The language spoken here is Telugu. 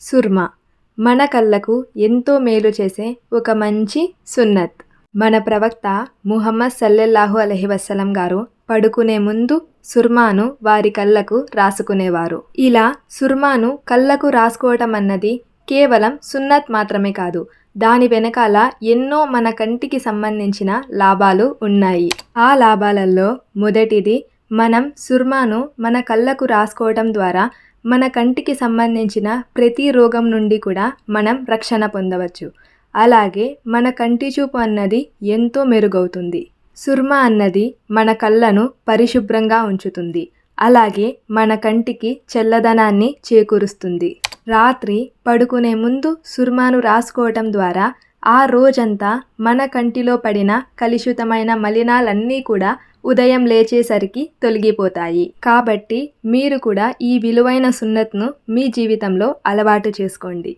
సుర్మా. మన కళ్ళకు ఎంతో మేలు చేసే ఒక మంచి సున్నత్. మన ప్రవక్త ముహమ్మద్ సల్లెల్లాహు అలహి వసలం గారు పడుకునే ముందు సుర్మాను వారి కళ్ళకు రాసుకునేవారు. ఇలా సుర్మాను కళ్ళకు రాసుకోవటం అన్నది కేవలం సున్నత్ మాత్రమే కాదు దాని వెనకాల ఎన్నో మన కంటికి సంబంధించిన లాభాలు ఉన్నాయి. ఆ లాభాలలో మొదటిది మనం సుర్మాను మన కళ్ళకు రాసుకోవటం ద్వారా మన కంటికి సంబంధించిన ప్రతి రోగం నుండి కూడా మనం రక్షణ పొందవచ్చు. అలాగే మన కంటి చూపు అన్నది ఎంతో మెరుగవుతుంది. సుర్మా అన్నది మన కళ్ళను పరిశుభ్రంగా ఉంచుతుంది. అలాగే మన కంటికి చల్లదనాన్ని చేకూరుస్తుంది. రాత్రి పడుకునే ముందు సుర్మాను రాసుకోవటం ద్వారా ఆ రోజంతా మన కంటిలో పడిన కలుషితమైన మలినాలన్నీ కూడా ఉదయం లేచేసరికి తొలగిపోతాయి. కాబట్టి మీరు కూడా ఈ విలువైన సున్నత్ను మీ జీవితంలో అలవాటు చేసుకోండి.